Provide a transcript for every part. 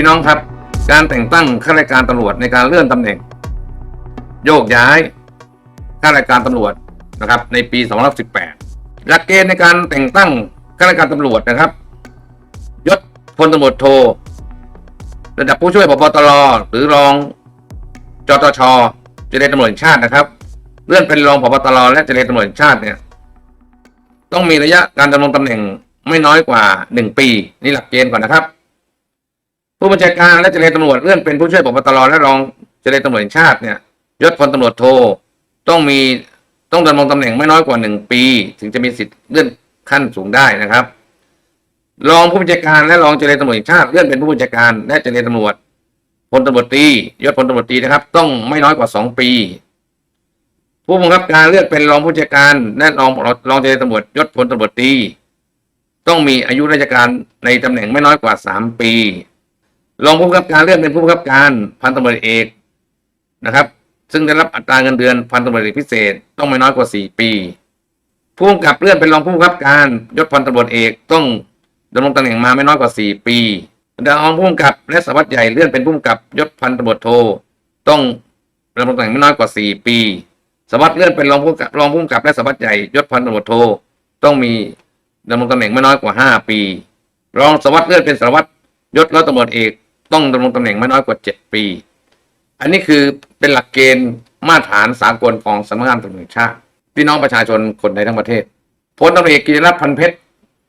พี่น้องครับ การแต่งตั้งข้าราชการตำรวจในการเลื่อนตำแหน่ง โยกย้ายข้าราชการตำรวจนะครับ ในปี 2018 หลักเกณฑ์ในการแต่งตั้งข้าราชการตำรวจนะครับ ยศพลตำรวจโทระดับผู้ช่วยพบตรหรือรองจตชเจรตำรวจชาตินะครับ เลื่อนเป็นรองพบตรและเจรตำรวจชาติเนี่ย ต้องมีระยะการดำรงตำแหน่งไม่น้อยกว่าหนึ่งปี นี่หลักเกณฑ์ก่อนนะครับ ผู้บัญชาการและเจรตำรวจเลื่อนเป็นผู้ช่วยพบตรและรองเจรตำรวจแห่งชาติเนี่ยยศพลตำรวจโทต้องมีต้องดำรงตำแหน่งไม่น้อยกว่าหนึ่งปี ถึงจะมีสิทธิ์เลื่อนขั้นสูงได้นะครับ รองผู้บัญชาการและรองเจรตำรวจแห่งชาติเลื่อนเป็นผู้บัญชาการและเจรตำรวจพลตำรวจตรียศพลตำรวจตรีนะครับ ต้องไม่น้อยกว่าสองปี ผู้บังคับการเลื่อนเป็นรองผู้บัญชาการและรองรองเจรตำรวจยศพลตำรวจตรีต้องมีอายุราชการในตำแหน่งไม่น้อยกว่าสามปี รองผู้บังคับการเลื่อนเป็นผู้บังคับการพันตำรวจเอกนะครับ ซึ่งได้รับอัตราเงินเดือนพันตำรวจเอกพิเศษต้องไม่น้อยกว่าสี่ปีผู้กำกับเลื่อนเป็นรองผู้บังคับการยศพันตำรวจเอกต้องดำรงตำแหน่งมาไม่น้อยกว่าสี่ปีรองผู้กำกับและสารวัสดิ์ใหญ่เลื่อนเป็นผู้กำกับยศพันตำรวจโทต้องดำรงตำแหน่งไม่น้อยกว่าสี่ปีสารวัสดิ์เลื่อนเป็นรองผู้กำกับรองผู้กำกับและสารวัสดิ์ใหญ่ยศพันตำรวจโทต้องมีดำรงตำแหน่งไม่น้อยกว่าห้าปี รองสารวัสดิ์เลื่อนเป็นสารวัตรยศร้อยตำรวจเอก ต้องดำรงตำแหน่งไม่น้อยกว่าเจ็ดปี อันนี้คือเป็นหลักเกณฑ์มาตรฐานสากลของสำนักงานตำรวจแห่งชาติพี่น้องประชาชนคนในทั้งประเทศพลตำรวจเอกกิติรัตน์พันเพชร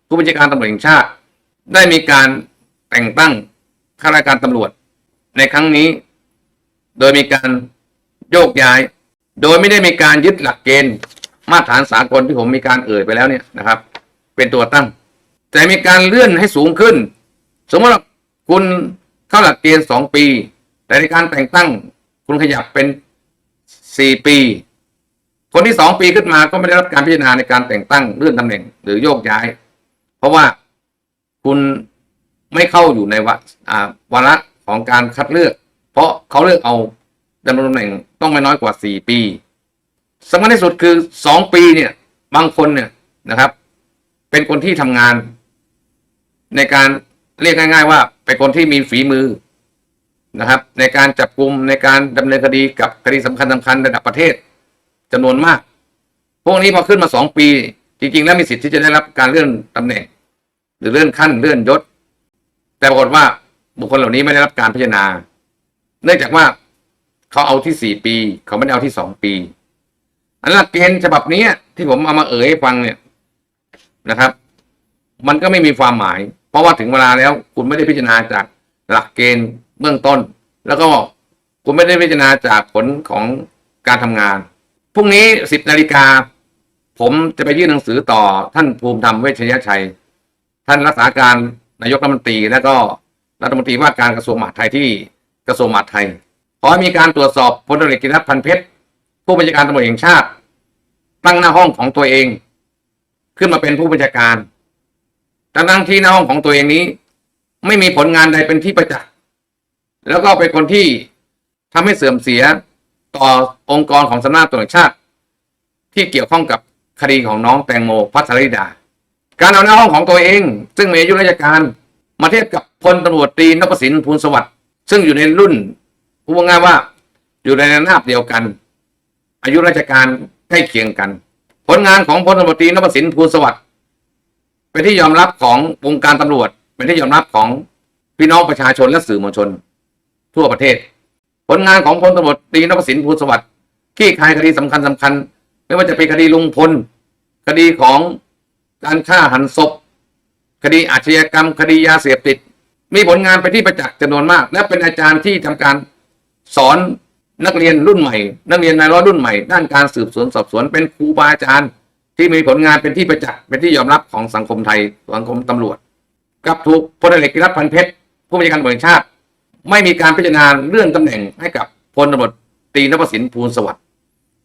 ผู้บัญชาการตำรวจแห่งชาติ ได้มีการแต่งตั้งข้าราชการตำรวจในครั้งนี้ โดยมีการโยกย้าย โดยไม่ได้มีการยึดหลักเกณฑ์ มาตรฐานสากลที่ผมมีการเอ่ยไปแล้วเนี่ยนะครับ เป็นตัวตั้ง แต่มีการเลื่อนให้สูงขึ้น สมมติว่าคุณ เข้าหลักเกณฑ์สองปี แต่ในการแต่งตั้งคุณขยับเป็นสี่ปี คนที่สองปีขึ้นมาก็ไม่ได้รับการพิจารณาในการแต่งตั้งเลื่อนตำแหน่งหรือโยกย้าย เพราะว่าคุณไม่เข้าอยู่ในวะอ่าวาระของการคัดเลือก เพราะเขาเลือกเอาดำรงตำแหน่งต้องไม่น้อยกว่าสี่ปีสำคัญที่สุดคือสองปีเนี่ยบางคนเนี่ยนะครับ เป็นคนที่ทำงานในการ เรียกง่าย ๆ ว่าเป็นคนที่มีฝีมือนะครับ ในการจับกลุ่มในการดำเนินคดีกับคดีสำคัญสำคัญระดับประเทศจำนวนมาก พวกนี้พอขึ้นมาสองปี จริง ๆ แล้วมีสิทธิ์ที่จะได้รับการเลื่อนตำแหน่ง หรือเลื่อนขั้นเลื่อนยศ แต่ปรากฏว่าบุคคลเหล่านี้ไม่ได้รับการพิจารณา เนื่องจากว่าเขาเอาที่สี่ปี เขาไม่ได้เอาที่สองปี อันหลักเกณฑ์ฉบับนี้ที่ผมเอามาเอ่ยให้ฟังเนี่ยนะครับ มันก็ไม่มีความหมาย เพราะว่าถึงเวลาแล้วคุณไม่ได้พิจารณาจากหลักเกณฑ์เบื้องต้น แล้วก็คุณไม่ได้พิจารณาจากผลของการทำงานพรุ่งนี้สิบนาฬิกาผมจะไปยื่นหนังสือต่อท่านภูมิธรรมเวชยชัย ท่านรักษาการนายกรัฐมนตรีและก็รัฐมนตรีว่าการกระทรวงมหาดไทยที่กระทรวงมหาดไทยขอให้มีการตรวจสอบพลตรวจเอกกิติรัตน์พันเพชรผู้บัญชาการตำรวจแห่งชาติ ตั้งหน้าห้องของตัวเอง ขึ้นมาเป็นผู้บัญชาการ ทั้งที่หน้าห้องของตัวเองนี้ ไม่มีผลงานใดเป็นที่ประจักษ์แล้วก็เป็นคนที่ทำให้เสื่อมเสียต่อองค์กรของสำนักตรวจชาติ ที่เกี่ยวข้องกับคดีของน้องแตงโมพัทรธิดา การเอาหน้าห้องของตัวเอง ซึ่งมีอายุราชการมาเทียบกับพลตำรวจตรีนพสินพูลสวัสดิ์ซึ่งอยู่ในรุ่นพูดง่ายว่าอยู่ในระนาบเดียวกัน อายุราชการใกล้เคียงกัน ผลงานของพลตำรวจตรีนพสินพูลสวัสดิ์ เป็นที่ยอมรับของวงการตำรวจ เป็นที่ยอมรับของพี่น้องประชาชนและสื่อมวลชน ทั่วประเทศ ผลงานของพลตำรวจตรีนพสินพูสวัสดิ์ที่คลายคดีสำคัญสำคัญ ไม่ว่าจะเป็นคดีลุงพล คดีของการฆ่าหันศพ คดีอาชญากรรม คดียาเสพติด มีผลงานไปที่ประจักษ์จำนวนมาก และเป็นอาจารย์ที่ทำการสอนนักเรียนรุ่นใหม่ นักเรียนนายร้อยรุ่นใหม่ ด้านการสืบสวนสอบสวนเป็นครูบาอาจารย์ ที่มีผลงานเป็นที่ประจักษ์เป็นที่ยอมรับของสังคมไทยสังคมตำรวจ กับถูกพลเอกกิรัตพันเพชรผู้บัญชาการตำรวจชาติ ไม่มีการพิจารณาเลื่อนตำแหน่งให้กับพลตำรวจตีนพสินพูลสวัสดิ์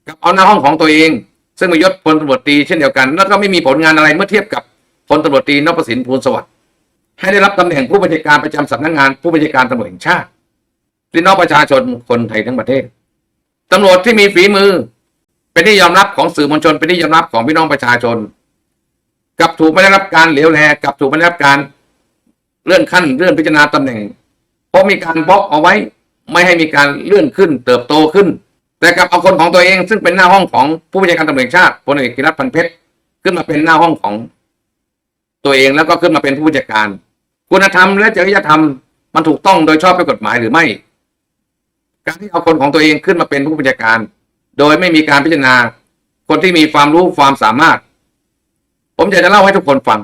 กับเอาหน้าห้องของตัวเอง ซึ่งมียศพลตำรวจตีเช่นเดียวกัน แล้วก็ไม่มีผลงานอะไรเมื่อเทียบกับพลตำรวจตีนพสินพูลสวัสดิ์ให้ได้รับตำแหน่งผู้บัญชาการประจำสำนักงานผู้บัญชาการตำรวจแห่งชาติพี่น้องประชาชนคนไทยทั้งประเทศตำรวจที่มีฝีมือ เป็นที่ยอมรับของสื่อมวลชน เป็นที่ยอมรับของพี่น้องประชาชน กับถูกไม่ได้รับการเหลียวแลกับถูกไม่ได้รับการเลื่อนขั้นเลื่อนพิจารณาตำแหน่ง เพราะมีการบล็อกเอาไว้ไม่ให้มีการเลื่อนขึ้น เติบโตขึ้น แต่กลับเอาคนของตัวเองซึ่งเป็นหน้าห้องของผู้บัญชาการตำรวจแห่งชาติพลเอกกิรัตน์พันเพชรขึ้นมาเป็นหน้าห้องของตัวเองแล้วก็ขึ้นมาเป็นผู้บัญชาการ คุณธรรมและจริยธรรมมันถูกต้องโดยชอบด้วยกฎหมายหรือไม่ การที่เอาคนของตัวเองขึ้นมาเป็นผู้บัญชาการ โดยไม่มีการพิจารณา คนที่มีความรู้ความสามารถ ผมอยากจะเล่าให้ทุกคนฟัง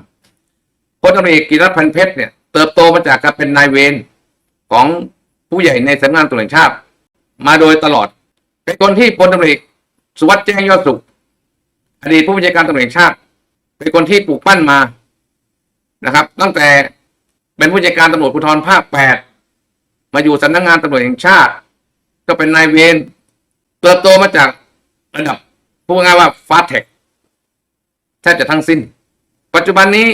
พลตำรวจเอกกิรัตน์พันเพชรเนี่ยเติบโตมาจากการเป็นนายเวรของผู้ใหญ่ในสำนักงานตำรวจชาติ มาโดยตลอด เป็นคนที่พลตำรวจสุวัสดิ์แจ้งยอดสุข อดีตผู้บัญชาการตำรวจแห่งชาติ เป็นคนที่ปลูกปั้นมานะครับ ตั้งแต่เป็นผู้บัญชาการตำรวจภูธรภาคแปดมาอยู่สำนักงานตำรวจแห่งชาติ ก็เป็นนายเวร เติบโตมาจากระดับพูดง่ายว่าฟาสเทคแทบจะทั้งสิ้น ปัจจุบันนี้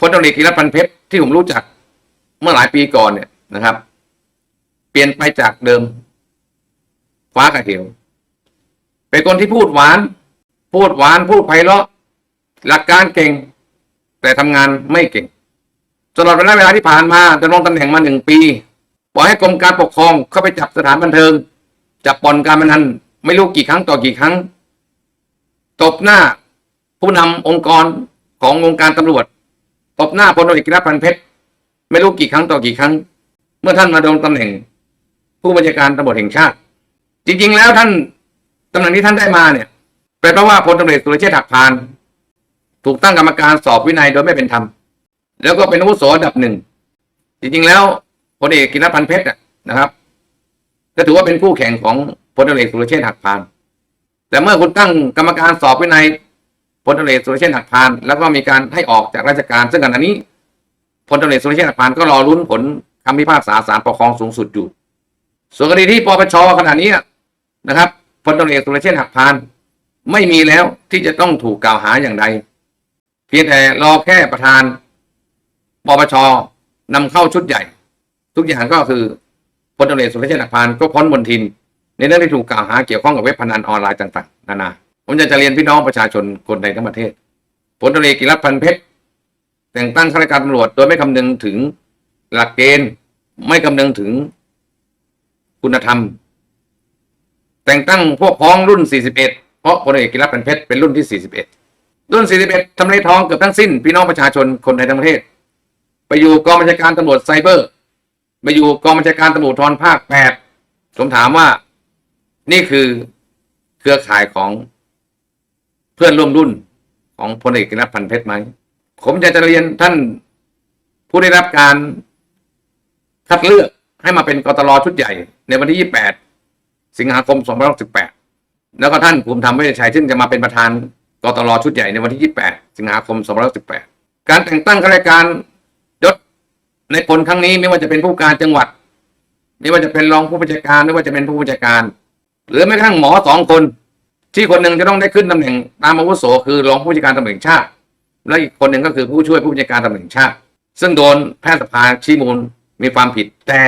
พลตำรวจเอกกิรัตน์พันเพชรที่ผมรู้จักเมื่อหลายปีก่อนเนี่ยนะครับ เปลี่ยนไปจากเดิม ฟ้ากับเหวเป็นคนที่พูดหวาน พูดหวานพูดไพเราะ หลักการเก่ง แต่ทำงานไม่เก่งตลอดเวลาเวลาที่ผ่านมาดำรงตำแหน่งมาหนึ่งปีปล่อยให้กรมการปกครองเข้าไปจับสถานบันเทิง จับบ่อนการพนันไม่รู้กี่ครั้งต่อกี่ครั้ง ตบหน้าผู้นำองค์กรของวงค์การตำรวจ ตบหน้าพลตรวจเอกกิรัตน์พันเพชรไม่รู้กี่ครั้งต่อกี่ครั้ง เมื่อท่านมาดงตำแหน่ง ผู้บัญชาการตำรวจแห่งชาติ จริง ๆ แล้วท่านตำแหน่งที่ท่านได้มาเนี่ยเป็นเพราะว่าพลตำรวจสุรเชษฐ์หักพาน ถูกตั้งกรรมการสอบวินัยโดยไม่เป็นธรรมแล้วก็เป็นอาวุโสอันดับหนึ่งจริงๆแล้วพลเอกกินพันเพชรนะครับ ก็ถือว่าเป็นคู่แข่งของพลตำรวจเอกสุรเชษฐ์หักพาน แต่เมื่อคุณตั้งกรรมการสอบวินัยพลตำรวจเอกสุรเชษฐ์หักพาน แล้วก็มีการให้ออกจากราชการ ซึ่งขณะนี้พลตำรวจเอกสุรเชษฐ์หักพานก็รอรุ้นผลคำพิพากษาศาลปกครองสูงสุดอยู่ ส่วนคดีที่ปปชขณะนี้นะครับพลตำรวจเอกสุรเชษฐ์หักพาน ไม่มีแล้วที่จะต้องถูกกล่าวหาอย่างใด เพียงแต่รอแค่ประธานปปชนำเข้าชุดใหญ่ ทุกอย่างก็คือ พลตำรวจเอกสุรเชษฐ์หักพานก็พ้นบนทิน ในเรื่องที่ถูกกล่าวหาเกี่ยวข้องกับเว็บพนันออนไลน์ต่างๆนานาผมอยากจะเรียนพี่น้องประชาชนคนในทั้งประเทศพลตำรวจกิรัตน์พันเพชรแต่งตั้งข้าราชการตำรวจโดยไม่คำนึงถึงหลักเกณฑ์ไม่คำนึงถึงคุณธรรม แต่งตั้งพวกพ้องรุ่น 41 เพราะพลเอกกิรัตน์พันเพชรเป็นรุ่นที่ 41 รุ่น 41ทำเลทองเกือบทั้งสิ้น พี่น้องประชาชนคนในทั้งประเทศ ไปอยู่กองบัญชาการตำรวจไซเบอร์ ไปอยู่กองบัญชาการตำรวจทรภาคแปดผมถามว่า นี่คือเครือข่ายของเพื่อนร่วมรุ่นของพลเอกกิรัตน์พันเพชรไหมผมอยากจะเรียนท่านผู้ได้รับการคัดเลือกให้มาเป็นกตลชุดใหญ่ ในวันที่ 28 สิงหาคม 2568แล้วก็ท่านภูมิธรรมเวชชัยซึ่งจะมาเป็นประธานกตลชุดใหญ่ในวันที่ 28 สิงหาคม 2568การแต่งตั้งข้าราชการ ในพลครั้งนี้ไม่ว่าจะเป็นผู้การจังหวัด ไม่ว่าจะเป็นรองผู้บัญชาการไม่ว่าจะเป็นผู้บัญชาการ หรือแม้กระทั่งหมอสองคน ที่คนหนึ่งจะต้องได้ขึ้นตำแหน่งตามอาวุโสคือรองผู้บัญชาการตำรวจแห่งชาติ และอีกคนหนึ่งก็คือผู้ช่วยผู้บัญชาการตำรวจแห่งชาติ ซึ่งโดนแพทยสภาชี้มูลมีความผิดแต่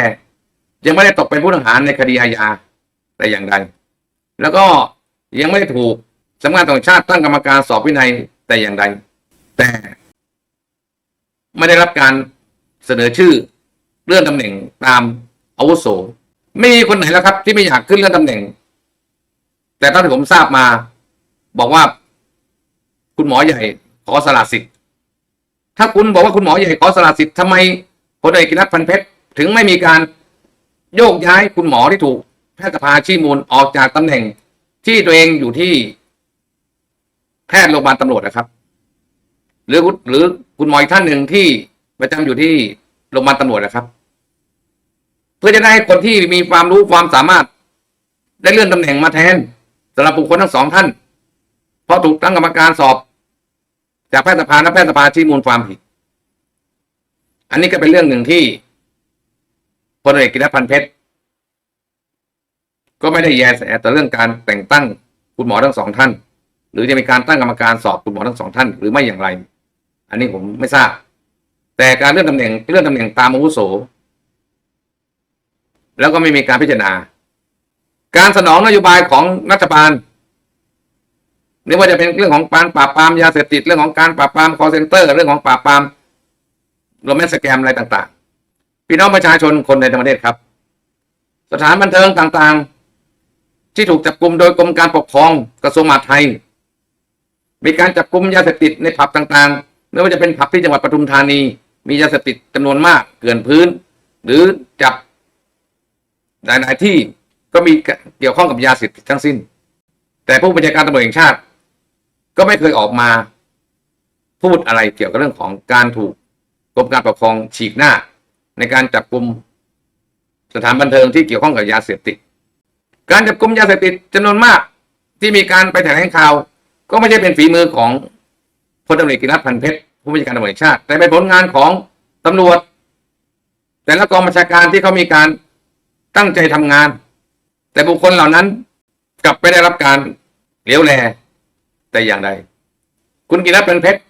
ยังไม่ได้ตกเป็นผู้ต้องหาในคดีอาญาแต่อย่างใดแล้วก็ยังไม่ได้ถูกสำนักงานตำรวจแห่งชาติตั้งกรรมการสอบวินัยแต่อย่างใดแต่ไม่ได้รับการ เสนอชื่อเลื่อนตำแหน่งตามอาวุโสไม่มีคนไหนแล้วครับ ที่ไม่อยากขึ้นเลื่อนตำแหน่ง แต่ตอนที่ผมทราบมา บอกว่า คุณหมอใหญ่ขอสละสิทธิ์ ถ้าคุณบอกว่าคุณหมอใหญ่ขอสละสิทธิ์ทำไมพลเอกกิรัตน์พันเพชรถึงไม่มีการโยกย้ายคุณหมอที่ถูกแพทยสภาชี้มูลออกจากตำแหน่งที่ตัวเองอยู่ที่แพทย์โรงพยาบาลตำรวจนะครับ หรือหรือคุณหมออีกท่านหนึ่งที่ ประจำอยู่ที่โรงพยาบาลตำรวจนะครับ เพื่อจะได้ให้คนที่มีความรู้ความสามารถ ได้เลื่อนตำแหน่งมาแทนสำหรับบุคคลทั้งสองท่าน เพราะถูกตั้งกรรมการสอบ จากแพทยสภาและแพทยสภาชี้มูลความผิด อันนี้ก็เป็นเรื่องหนึ่งที่พลเอกกิรพันธ์เพชรก็ไม่ได้แยแสแต่เรื่องการแต่งตั้งคุณหมอทั้งสองท่าน หรือจะมีการตั้งกรรมการสอบคุณหมอทั้งสองท่าน หรือไม่อย่างไร อันนี้ผมไม่ทราบ แต่การเลื่อนตำแหน่งเลื่อนตำแหน่งตามอาวุโส แล้วก็ไม่มีการพิจารณา การสนองนโยบายของรัฐบาลไม่ว่าจะเป็นเรื่องของการปราบปรามยาเสพติดเรื่องของการปราบปรามคอเซนเตอร์ เรื่องของปราบปรามโรแมนสแกมอะไรต่าง ๆ พี่น้องประชาชนคนในประเทศครับ สถานบันเทิงต่างๆ ที่ถูกจับกลุ่มโดยกรมการปกครองกระทรวงมหาดไทย มีการจับกลุ่มยาเสพติดในผับต่างๆ ไม่ว่าจะเป็นผับที่จังหวัดปทุมธานี มียาเสพติดจำนวนมากเกลื่อนพื้น หรือจับหลายๆที่ก็มีเกี่ยวข้องกับยาเสพติดทั้งสิ้น แต่ผู้บัญชาการตำรวจแห่งชาติ ก็ไม่เคยออกมา พูดอะไรเกี่ยวกับเรื่องของการถูกกรมการปกครองฉีกหน้า ในการจับกลุ่มสถานบันเทิงที่เกี่ยวข้องกับยาเสพติด การจับกลุ่มยาเสพติดจำนวนมากที่มีการไปแถลงข่าว ก็ไม่ใช่เป็นฝีมือของพลตำรวจกกิรัตพันเพชร ผู้บัญชาการตำรวจแห่งชาติ แต่เป็นผลงานของตำรวจ แต่ละกองบัญชาการที่เขามีการตั้งใจทำงาน แต่บุคคลเหล่านั้นกลับไม่ได้รับการเลี้ยวแลแต่อย่างใด คุณกิรัตน์พันเพชร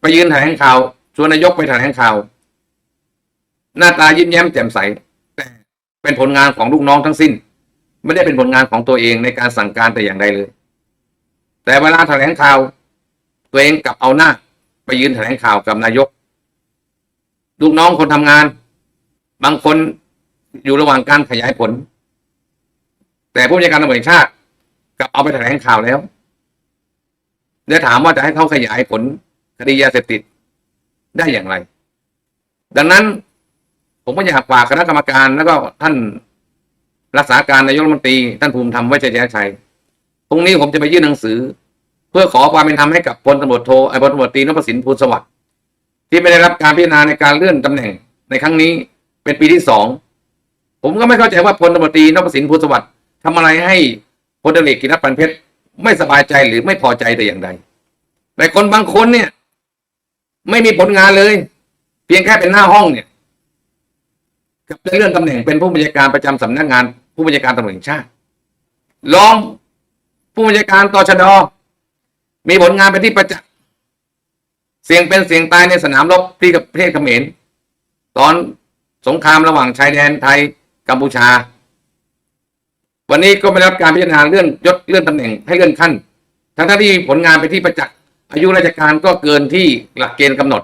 ไปยืนแถลงข่าวชวนนายกไปแถลงข่าว หน้าตายิ้มแย้มแจ่มใส แต่เป็นผลงานของลูกน้องทั้งสิ้น ไม่ได้เป็นผลงานของตัวเองในการสั่งการแต่อย่างใดเลย แต่เวลาแถลงข่าว ตัวเองกลับเอาหน้า ไปยืนแถลงข่าวกับนายก ลูกน้องคนทำงาน บางคนอยู่ระหว่างการขยายผล แต่ผู้บัญชาการตำรวจชาติกับเอาไปแถลงข่าวแล้วเดี๋ยวถามว่าจะให้เขาขยายผลคดียาเสพติดได้อย่างไร ดังนั้นผมก็อยากฝากคณะกรรมการแล้วก็ท่านรักษาการนายกรัฐมนตรีท่านภูมิธรรมว้ชัยชัยพรุ่งนี้ผมจะไปยื่นหนังสือ เพื่อขอความเป็นธรรมให้กับพลตำรวจโทไอ้พลตำรวจตรีนพสินภูลสวัสดิ์ที่ไม่ได้รับการพิจารณาในการเลื่อนตำแหน่งในครั้งนี้เป็นปีที่สองผมก็ไม่เข้าใจว่าพลตำรวจตรีนพสินภูลสวัสดิ์ทำอะไรให้พลตำรวจกกิรติปันเพชรไม่สบายใจหรือไม่พอใจแต่อย่างใดแต่คนบางคนเนี่ย ไม่มีผลงานเลย เพียงแค่เป็นหน้าห้องเนี่ยกับได้เลื่อนตำแหน่งเป็นผู้บัญชาการประจำสำนักงาน ผู้บัญชาการตำรวจแห่งชาติรองผู้บัญชาการตชด มีผลงานเป็นที่ประจักษ์เสียงเป็นเสียงตายในสนามรบที่ประเทศเขมรตอนสงครามระหว่างชายแดนไทยกัมพูชา วันนี้ก็ไม่รับการพิจารณาเลื่อนยศเลื่อนตำแหน่งให้เลื่อนขั้น ทั้งที่ผลงานเป็นที่ประจักษ์อายุราชการก็เกินที่หลักเกณฑ์กำหนด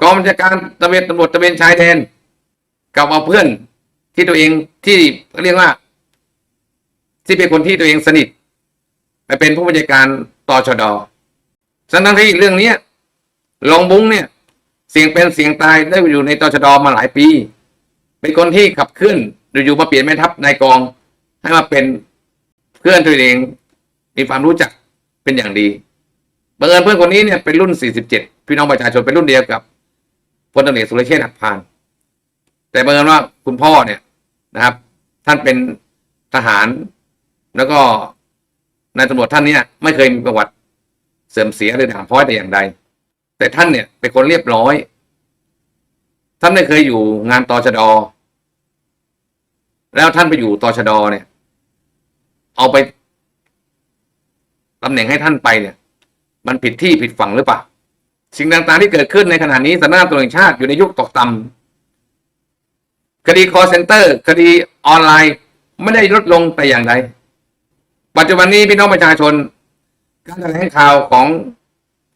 กองบัญชาการตำรวจตำรวจตะเวนชายแดนกับเอาเพื่อนที่ตัวเองที่เรียกว่า ที่เป็นคนที่ตัวเองสนิทไปเป็นผู้บัญชาการ ตชดทั้งที่เรื่องเนี้ยรองบุ้งเนี่ย เสียงเป็นเสียงตายได้อยู่ในตชดมาหลายปี เป็นคนที่ขับเคลื่อนอยู่ๆมาเปลี่ยนแม่ทัพนายกอง ให้มาเป็นเพื่อนตัวเองมีความรู้จักเป็นอย่างดีบังเอิญเพื่อนคนนี้เนี่ยเป็นรุ่น 47 พี่น้องประชาชนเป็นรุ่นเดียวกับพลตำรวจเอกสุรเชษฐ์หักพาน แต่บังเอิญว่าคุณพ่อเนี่ยนะครับ ท่านเป็นทหารแล้วก็ นายตำรวจท่านเนี้ไม่เคยมีประวัติเสื่อมเสียหรือด่างพ้อยแต่อย่างใด แต่ท่านเนี่ยเป็นคนเรียบร้อย ท่านไม่เคยอยู่งานตอชดแล้วท่านไปอยู่ตอชดเนี่ย เอาไปตำแหน่งให้ท่านไปเนี่ย มันผิดที่ผิดฝั่งหรือเปล่าสิ่งต่างๆที่เกิดขึ้นในขณะนี้สำนักงานตำรวจแห่งชาติอยู่ในยุคตกต่ำคดี call center คดีออนไลน์ไม่ได้ลดลงแต่อย่างใด ปัจจุบันนี้พี่น้องประชาชน การแถลงข่าวของ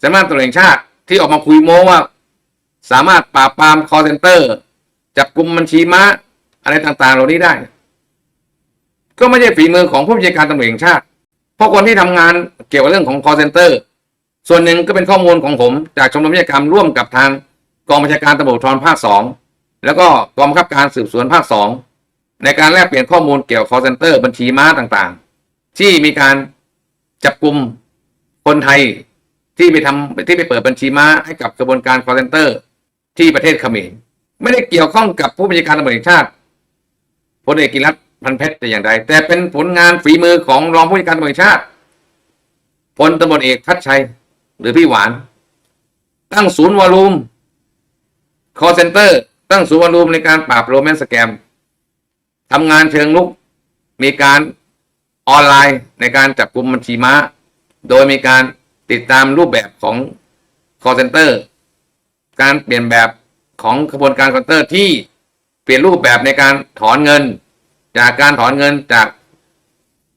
สำนักตำรวจแห่งชาติที่ออกมาคุยโม้ว่า สามารถปราบปราม call center จับกลุ่มบัญชีม้าอะไรต่างๆ เหล่านี้ได้ ก็ไม่ใช่ฝีมือของผู้บัญชาการตำรวจแห่งชาติ เพราะคนที่ทำงานเกี่ยวกับเรื่องของ call center ส่วนหนึ่งก็เป็นข้อมูลของผมจากชมรมวิทยากรรร่วมกับทางกองบัญชาการตำรวจภูธรภาคสองแล้วก็กองบังคับการสืบสวนภาคสองในการแลกเปลี่ยนข้อมูลเกี่ยวกับ call center บัญชีม้าต่างๆ ที่มีการจับกลุ่มคนไทยที่ไปทำที่ไปเปิดบัญชีม้าให้กับกระบวนการ call center ที่ประเทศเขมรไม่ได้เกี่ยวข้องกับผู้บัญชาการตำรวจแห่งชาติพลเอกกิรัตพันเพชรแต่อย่างใดแต่เป็นผลงานฝีมือของรองผู้บัญชาการตำรวจแห่งชาติพลตำรวจเอกทัชชัย หรือพี่หวาน ตั้งศูนย์วอลลุ่ม call center ตั้งศูนย์วอลลุ่มในการปราบโรแมนสแกมทำงานเชิงลุกมีการ ออนไลน์ในการจับกลุ่มบัญชีม้า โดยมีการติดตามรูปแบบของ call center การเปลี่ยนแบบของกระบวนการ call center ที่เปลี่ยนรูปแบบในการถอนเงิน จากการถอนเงินจาก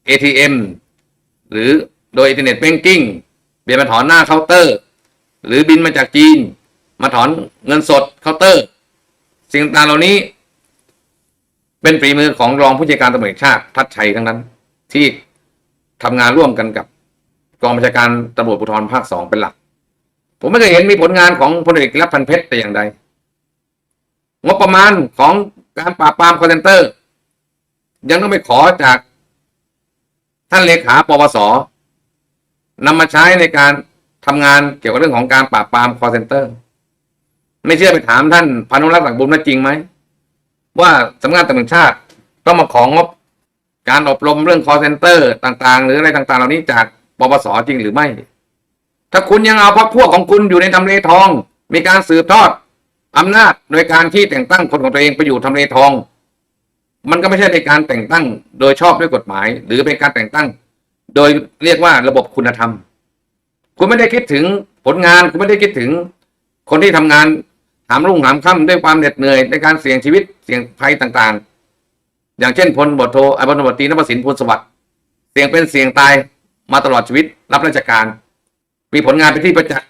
ATM หรือโดยอินเทอร์เน็ตแบงกิ้งเปลี่ยนมาถอนหน้าเคาน์เตอร์ หรือบินมาจากจีน มาถอนเงินสดเคาน์เตอร์ สิ่งต่างเหล่านี้ เป็นฝีมือของรองผู้จัดการตำรวจชาติทัดชัยทั้งนั้น ที่ทำงานร่วมกันกับกองบัญชาการตำรวจภูธรภาคสองเป็นหลัก ผมไม่เคยเห็นมีผลงานของพลเอกรับพันเพชรแต่อย่างใดงบประมาณของการปราบปรามคอร์เซนเตอร์ ยังต้องไปขอจากท่านเลขาปปสนำมาใช้ในการทำงานเกี่ยวกับเรื่องของการปราบปรามคอร์เซนเตอร์ ไม่เชื่อไปถามท่านพานุรักษ์หลักบุญว่าจริงไหม ว่าสำนักงานตำรวจชาติต้องมาของงบ การอบรมเรื่องคอร์เซนเตอร์ต่างๆ หรืออะไรต่างๆ เหล่านี้จากปปสจริงหรือไม่ ถ้าคุณยังเอาพรรคพวกของคุณอยู่ในทำเลทอง มีการสืบทอดอำนาจโดยการที่แต่งตั้งคนของตัวเองไปอยู่ทำเลทอง มันก็ไม่ใช่เป็นการแต่งตั้งโดยชอบด้วยกฎหมาย หรือเป็นการแต่งตั้ง โดยเรียกว่าระบบคุณธรรม คุณไม่ได้คิดถึงผลงานคุณไม่ได้คิดถึงคนที่ทำงานหามรุ่งหามค่ำด้วยความเหน็ดเหนื่อยในการเสี่ยงชีวิตเสี่ยงภัยต่างๆ อย่างเช่นพลบทโทอพลบทตรีนพสินพูลสวัสดิ์เสี่ยงเป็นเสี่ยงตายมาตลอดชีวิต รับราชการ มีผลงานเป็นที่ประจักษ์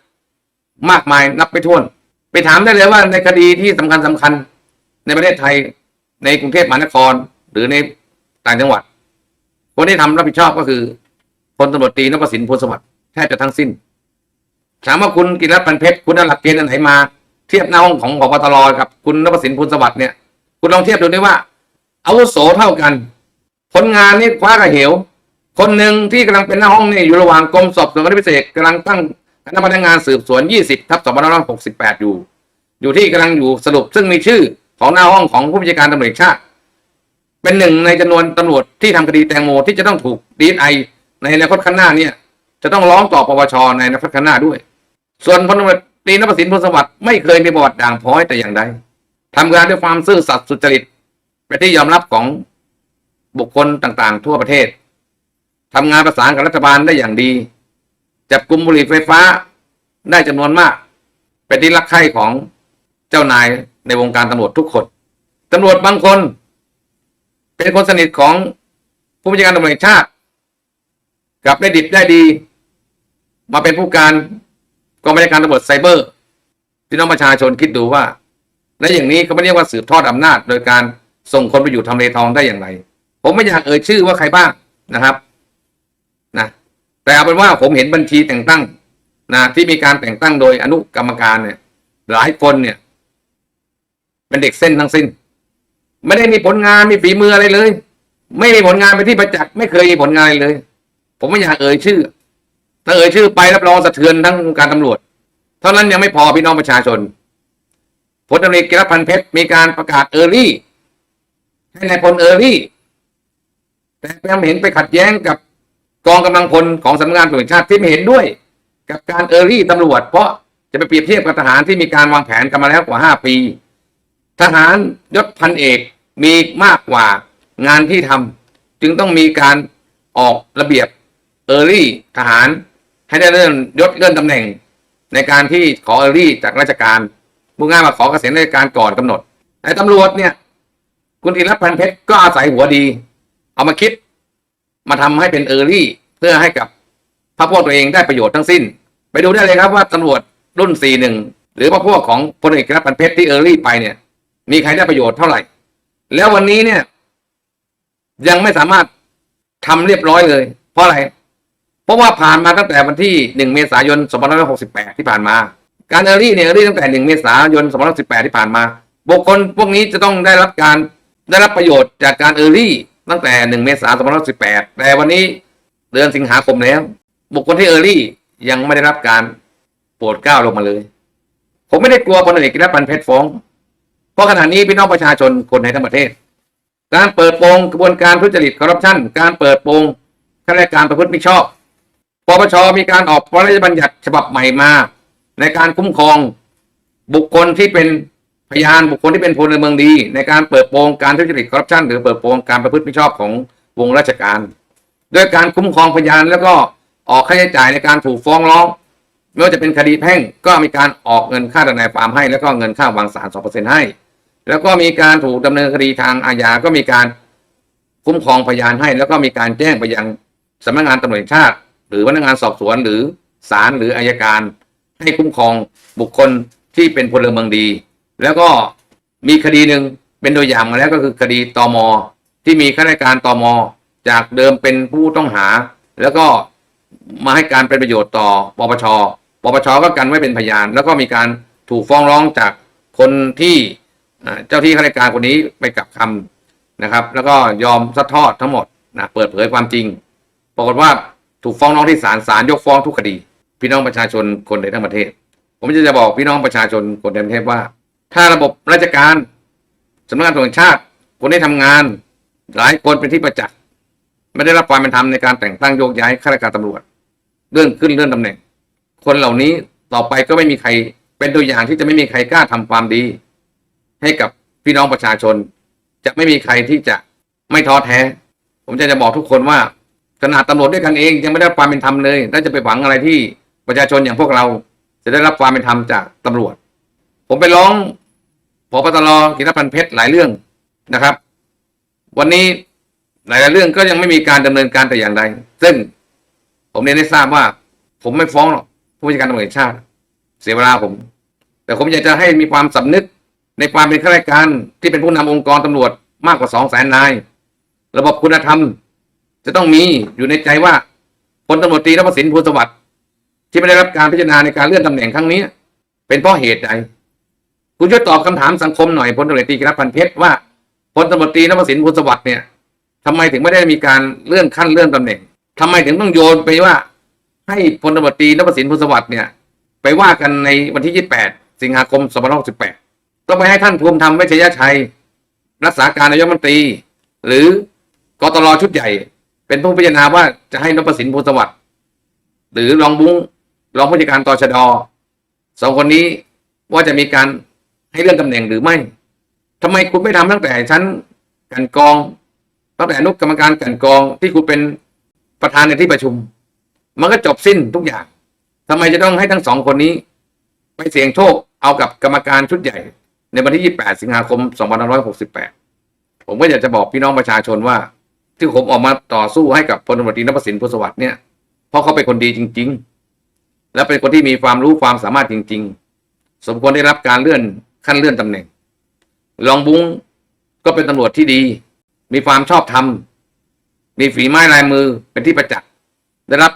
มากมายนับไม่ถ้วน ไปถามได้เลยว่าในคดีที่สำคัญสำคัญในประเทศไทยในกรุงเทพมหานคร หรือในต่างจังหวัด คนที่ทำรับผิดชอบก็คือพลตำรวจตรีนพสินพูลสวัสดิ์แทบจะทั้งสิ้นถามว่าคุณกิรัตพันเพชรคุณเอาหลักเกณฑ์อันไหนมา เทียบหน้าห้องของพบตรกับคุณนพสินพูลสวัสดิ์เนี่ย คุณลองเทียบดูได้ว่า อาวุโสเท่ากัน ผลงานนี่คว้ากระเหว คนหนึ่งที่กำลังเป็นหน้าห้องนี่อยู่ระหว่างกรมสอบสวนคดีพิเศษกำลังตั้งคณะพนักงานสืบสวน 20 ทับ2568 อยู่ อยู่ที่กำลังอยู่สรุปซึ่งมีชื่อของหน้าห้องของผู้บัญชาการตำรวจชาติ เป็นหนึ่งในจำนวนตำรวจที่ทำคดีแตงโมที่จะต้องถูกดีไอในอนาคตข้างหน้าเนี่ย จะต้องร้องต่อปปชในอนาคตข้างหน้าด้วย ส่วนพลตำรวจตรีนพสินพลสวัสดิ์ไม่เคยมีประวัติด่างพร้อยแต่อย่างใดทำงานด้วยความซื่อสัตย์สุจริต เป็นที่ยอมรับของบุคคลต่างๆ ทั่วประเทศทำงานประสานกับรัฐบาลได้อย่างดี จับกลุ่มบุหรี่ไฟฟ้าได้จำนวนมาก เป็นที่รักใคร่ของเจ้านายในวงการตำรวจทุกคนตำรวจบางคน เป็นคนสนิทของผู้บัญชาการตำรวจชาติกลับได้ดิบได้ดี มาเป็นผู้การกองบัญชาการตำรวจไซเบอร์พี่น้องประชาชนคิดดูว่า และอย่างนี้เขาไม่เรียกว่าสืบทอดอำนาจโดยการ ส่งคนไปอยู่ทำเลทองได้อย่างไร ผมไม่อยากเอ่ยชื่อว่าใครบ้างนะครับนะแต่เอาเป็นว่าผมเห็นบัญชีแต่งตั้งนะที่มีการแต่งตั้งโดยอนุกรรมการเนี่ย หลายคนเนี่ย เป็นเด็กเส้นทั้งสิ้น ไม่ได้มีผลงานมีฝีมืออะไรเลย ไม่มีผลงานไปที่ประจักษ์ไม่เคยมีผลงานเลย ผมไม่อยากเอ่ยชื่อ ถ้าเอ่ยชื่อไปรับรองสะเทือนทั้งการตำรวจ เท่านั้นยังไม่พอพี่น้องประชาชนพลตำรวจกิรพันธ์เพชรมีการประกาศเออร์ลี่ ให้นายพลเออรี่ แต่แปมเห็นไปขัดแย้งกับกองกำลังพลของสำนักงานตำรวจชาติที่ไม่เห็นด้วย กับการเออรี่ตำรวจ เพราะจะไปเปรียบเทียบกับทหารที่มีการวางแผนกันมาแล้วกว่าห้าปี ทหารยศพันเอกมีมากกว่างานที่ทำจึงต้องมีการออกระเบียบเออรี่ทหารให้ได้เลื่อนยศเลื่อนตำแหน่ง ในการที่ขอเออรี่จากราชการมุ่งง่ายมาขอเกษียณราชการก่อนกำหนดไอ้ตำรวจเนี่ย คุณอิรัตน์พันเพชรก็อาศัยหัวดี เอามาคิด มาทำให้เป็นเออร์ลี่ เพื่อให้กับพรรคพวกตัวเองได้ประโยชน์ทั้งสิ้น ไปดูได้เลยครับว่าตำรวจรุ่น 41 หรือพรรคพวกของพลเอกอิรัตน์พันเพชรที่เออร์ลี่ไปเนี่ย มีใครได้ประโยชน์เท่าไหร่ แล้ววันนี้เนี่ย ยังไม่สามารถทำเรียบร้อยเลย เพราะอะไร เพราะว่าผ่านมาตั้งแต่วันที่ 1 เมษายน 2568 ที่ผ่านมา การเออรี่เนี่ยเออรี่ตั้งแต่ 1 เมษายน 2518ที่ผ่านมาบุคคลพวกนี้จะต้องได้รับการ ได้รับประโยชน์จากการเออรี่ตั้งแต่ 1 เมษายน 2518 แต่วันนี้เดือนสิงหาคมแล้ว บุคคลที่เออรี่ยังไม่ได้รับการโปรดเกล้าลงมาเลย ผมไม่ได้กลัวพลเอกกิรติพันธ์เพชรฟ้อง เพราะขณะนี้พี่น้องประชาชนคนในทั้งประเทศ การเปิดโปงกระบวนการทุจริตคอร์รัปชันการเปิดโปงข้าราชการประพฤติมิชอบปปชมีการออกพระราชบัญญัติฉบับใหม่มา ในการคุ้มครองบุคคลที่เป็น พยานบุคคลที่เป็นพลเมืองดี ในการเปิดโปงการทุจริตคอร์รัปชันหรือเปิดโปงการประพฤติมิชอบของวงราชการด้วยการคุ้มครองพยานแล้วก็ออกค่าใช้จ่ายในการถูกฟ้องร้องไม่ว่าจะเป็นคดีแพ่งก็มีการออกเงินค่าทนายความให้ แล้วก็เงินค่าวางสารสองเปอร์เซ็นให้ แล้วก็มีการถูกดำเนินคดีทางอาญาก็มีการคุ้มครองพยานให้ แล้วก็มีการแจ้งไปยังสำนักงานตำรวจแห่งชาติ หรือพนักงานสอบสวนหรือศาลหรืออายการ ให้คุ้มครองบุคคลที่เป็นพลเมืองดี แล้วก็มีคดีหนึ่งเป็นตัวอย่างมาแล้วก็คือคดีตอมอที่มีข้าราชการตอมอจากเดิมเป็นผู้ต้องหา แล้วก็มาให้การเป็นประโยชน์ต่อปปชปปชก็กันไว้เป็นพยาน แล้วก็มีการถูกฟ้องร้องจากคนที่เจ้าที่ข้าราชการคนนี้ไปกลับคำนะครับ แล้วก็ยอมซัดทอดทั้งหมดนะเปิดเผยความจริง ปรากฏว่าถูกฟ้องร้องที่ศาลศาลยกฟ้องทุกคดี พี่น้องประชาชนคนในทั้งประเทศ ผมจะจะบอกพี่น้องประชาชนคนในประเทศว่า ถ้าระบบราชการสำนักงานตำรวจชาติคนที่ทำงาน หลายคนเป็นที่ประจักษ์ไม่ได้รับความเป็นธรรมในการแต่งตั้งโยกย้ายข้าราชการตำรวจเลื่อนขึ้นเลื่อนตำแหน่ง คนเหล่านี้ต่อไปก็ไม่มีใครเป็นตัวอย่างที่จะไม่มีใครกล้าทำความดี ให้กับพี่น้องประชาชน จะไม่มีใครที่จะไม่ท้อแท้ ผมจะจะบอกทุกคนว่าขนาดตำรวจด้วยกันเองยังไม่ได้รับความเป็นธรรมเลยแล้วจะไปหวังอะไรที่ประชาชนอย่างพวกเรา จะได้รับความเป็นธรรมจากตำรวจ ผมไปร้องพบตรกิรพันเพชรหลายเรื่องนะครับ วันนี้หลายๆเรื่องก็ยังไม่มีการดำเนินการแต่อย่างใดซึ่งผมเรียนให้ทราบว่า ผมไม่ฟ้องหรอกผู้จัดการตำรวจชาติ เสียเวลาผม แต่ผมอยากจะให้มีความสำนึกในความเป็นข้าราชการที่เป็นผู้นำองค์กรตำรวจมากกว่าสองแสนนาย ระบบคุณธรรม จะต้องมีอยู่ในใจว่าพลตำรวจตรีรพสินภูลสวัสดิ์ที่ไม่ได้รับการพิจารณาในการเลื่อนตำแหน่งครั้งนี้ เป็นเพราะเหตุใด คุณช่วยตอบคำถามสังคมหน่อยพลตำรวจตรีกรพันธ์เพชรว่าพลตำรวจตรีนพสินภูลสวัสดิ์เนี่ยทำไมถึงไม่ได้มีการเลื่อนขั้นเลื่อนตำแหน่งทำไมถึงต้องโยนไปว่า ให้พลตำรวจตรีนพสินภูลสวัสดิ์เนี่ย ไปว่ากันในวันที่ 28 สิงหาคม2568ต้องไปให้ท่านภูมิธรรมเวชยชัย รักษาการนายกรัฐมนตรี หรือกตรชุดใหญ่ เป็นผู้พิจารณาว่าจะให้นพสินภูลสวัสดิ์หรือรองบุ้งรองผู้จัดการตชดสองคนนี้ว่าจะมีการ ให้เลื่อนตำแหน่งหรือไม่ทำไมคุณไม่ทำตั้งแต่ชั้นกันกอง ตั้งแต่อนุกรรมการกันกองที่คุณเป็นประธานในที่ประชุม มันก็จบสิ้นทุกอย่างทำไมจะต้องให้ทั้งสองคนนี้ ไปเสี่ยงโชคเอากับกรรมการชุดใหญ่ ในวันที่ 28 สิงหาคม 2568 ผมก็อยากจะบอกพี่น้องประชาชนว่า ที่ผมออกมาต่อสู้ให้กับพลตำรวจตรีนพสินภูลสวัสดิ์เนี่ยเพราะเขาเป็นคนดีจริง ๆ และเป็นคนที่มีความรู้ความสามารถจริง ๆ สมควรได้รับการเลื่อน ขั้นเลื่อนตำแหน่งรองบุ้งก็เป็นตำรวจที่ดี มีความชอบธรรม มีฝีไม้ลายมือเป็นที่ประจักษ์ได้รับ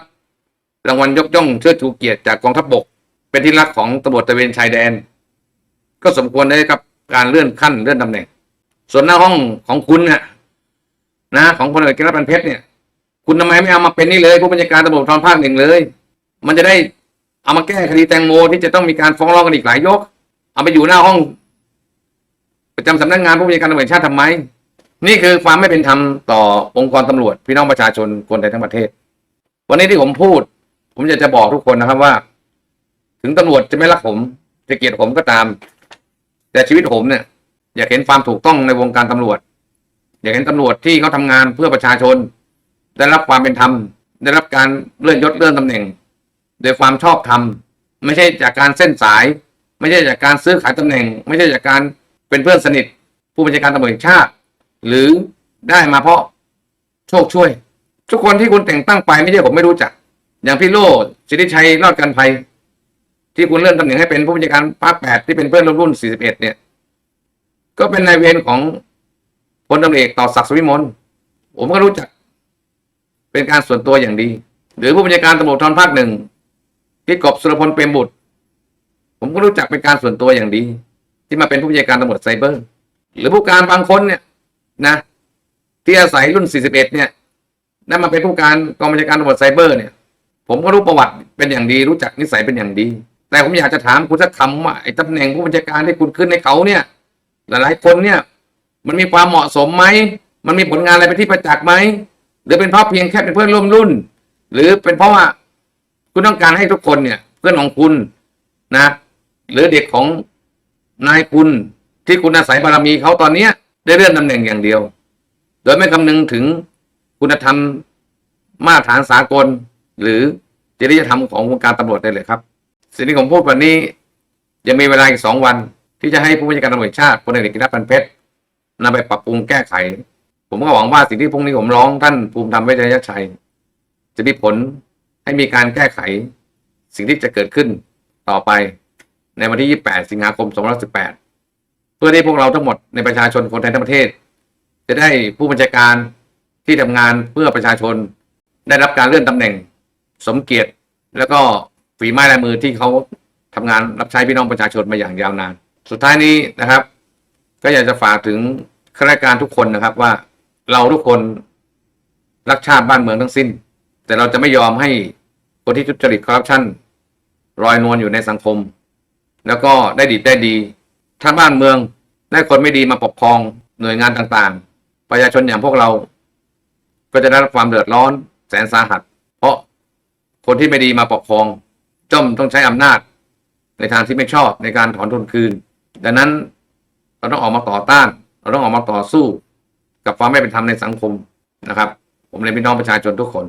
รางวัลยกย่องเชิดชูเกียรติจากกองทัพบกเป็นที่รักของตำรวจตะเวนชายแดน ก็สมควรได้รับการเลื่อนขั้นเลื่อนตำแหน่ง ส่วนหน้าห้องของคุณเนี่ยนะของพลเอกกิรพันธ์เพชรเนี่ย คุณทำไมไม่เอามาเป็นนี่เลยผู้บัญชาการตำรวจภูธรภาคหนึ่งเลย มันจะได้เอามาแก้คดีแตงโมที่จะต้องมีการฟ้องร้องกันอีกหลายยก เอาไปอยู่หน้าห้อง ประจำสำนักงานผู้บัญชาการตำรวจชาติทำไม นี่คือความไม่เป็นธรรมต่อองค์กรตำรวจ พี่น้องประชาชนคนไทยทั้งประเทศ วันนี้ที่ผมพูด ผมอยากจะบอกทุกคนนะครับว่า ถึงตำรวจจะไม่รักผม จะเกลียดผมก็ตาม แต่ชีวิตผมเนี่ย อยากเห็นความถูกต้องในวงการตำรวจ อยากเห็นตำรวจที่เขาทำงานเพื่อประชาชน ได้รับความเป็นธรรมได้รับการเลื่อนยศเลื่อนตำแหน่งโดยความชอบธรรมไม่ใช่จากการเส้นสาย ไม่ใช่จากการซื้อขายตำแหน่ง ไม่ใช่จากการเป็นเพื่อนสนิท ผู้บัญชาการตำรวจแห่งชาติ หรือได้มาเพราะโชคช่วย ทุกคนที่คุณแต่งตั้งไปไม่ใช่ผมไม่รู้จัก อย่างพี่โลสิทธิชัยรอดกันภัย ที่คุณเลื่อนตำแหน่งให้เป็นผู้บัญชาการภาคแปดที่เป็นเพื่อนร่วมรุ่น41เอ็ดเนี่ย ก็เป็นนายเวรของพลตำรวจเอกต่อศักดิ์สุวิมลผมก็รู้จัก เป็นการส่วนตัวอย่างดี หรือผู้บัญชาการตำรวจทอนภาคหนึ่งที่กบสุรพลเปรมบุตร ผมก็รู้จักเป็นการส่วนตัวอย่างดี ที่มาเป็นผู้บัญชาการตำรวจไซเบอร์ หรือผู้การบางคนเนี่ยนะ ที่อาศัยรุ่น 41 เนี่ยได้มาเป็นผู้การกองบัญชาการตำรวจไซเบอร์เนี่ย ผมก็รู้ประวัติเป็นอย่างดี รู้จักนิสัยเป็นอย่างดี แต่ผมอยากจะถามคุณสักคำว่าไอ้ตำแหน่งผู้บัญชาการที่คุณขึ้นในเขาเนี่ย หลายๆคนเนี่ย มันมีความเหมาะสมไหมมันมีผลงานอะไรเป็นที่ประจักษ์ไหมหรือเป็นเพราะเพียงแค่เป็นเพื่อนร่วมรุ่น หรือเป็นเพราะว่าคุณต้องการให้ทุกคนเนี่ย เพื่อนของคุณนะ หรือเด็กของนายคุณที่คุณอาศัยบารมีเขาตอนเนี้ย ได้เลื่อนตำแหน่งอย่างเดียว โดยไม่คำนึงถึงคุณธรรมมาตรฐานสากล หรือจริยธรรมของวงการตำรวจได้เลยครับ สิ่งที่ผมพูดวันนี้ยังมีเวลาอีกสองวัน ที่จะให้ผู้บัญชาการตำรวจชาติพลเอกกิรพันเพชรนำไปปรับปรุงแก้ไข ผมก็หวังว่าสิ่งที่พรุ่งนี้ผมร้องท่านภูมิธรรมเวชยชัย จะมีผลให้มีการแก้ไข สิ่งที่จะเกิดขึ้นต่อไป ในวันที่ 28 สิงหาคม 2518 เพื่อที่พวกเราทั้งหมดในประชาชนคนไทยทั้งประเทศ จะได้ผู้บัญชาการที่ทำงานเพื่อประชาชนได้รับการเลื่อนตำแหน่งสมเกียรติ แล้วก็ฝีไม้ลายมือที่เขาทำงานรับใช้พี่น้องประชาชนมาอย่างยาวนาน สุดท้ายนี้นะครับ ก็อยากจะฝากถึงข้าราชการทุกคนนะครับว่าเราทุกคนรักชาติบ้านเมืองทั้งสิ้น แต่เราจะไม่ยอมให้คนที่ทุจริตคอร์รัปชันลอยนวลอยู่ในสังคม แล้วก็ได้ดีได้ดี ถ้าบ้านเมืองได้คนไม่ดีมาปกครองหน่วยงานต่างๆ ประชาชนอย่างพวกเรา ก็จะได้รับความเดือดร้อนแสนสาหัส เพราะคนที่ไม่ดีมาปกครองจ้อมต้องใช้อำนาจ ในทางที่ไม่ชอบในการถอนทุนคืน ดังนั้นเราต้องออกมาต่อต้าน เราต้องออกมาต่อสู้ กับความไม่เป็นธรรมในสังคมนะครับ ผมเลยนพี่น้องประชาชนทุกคน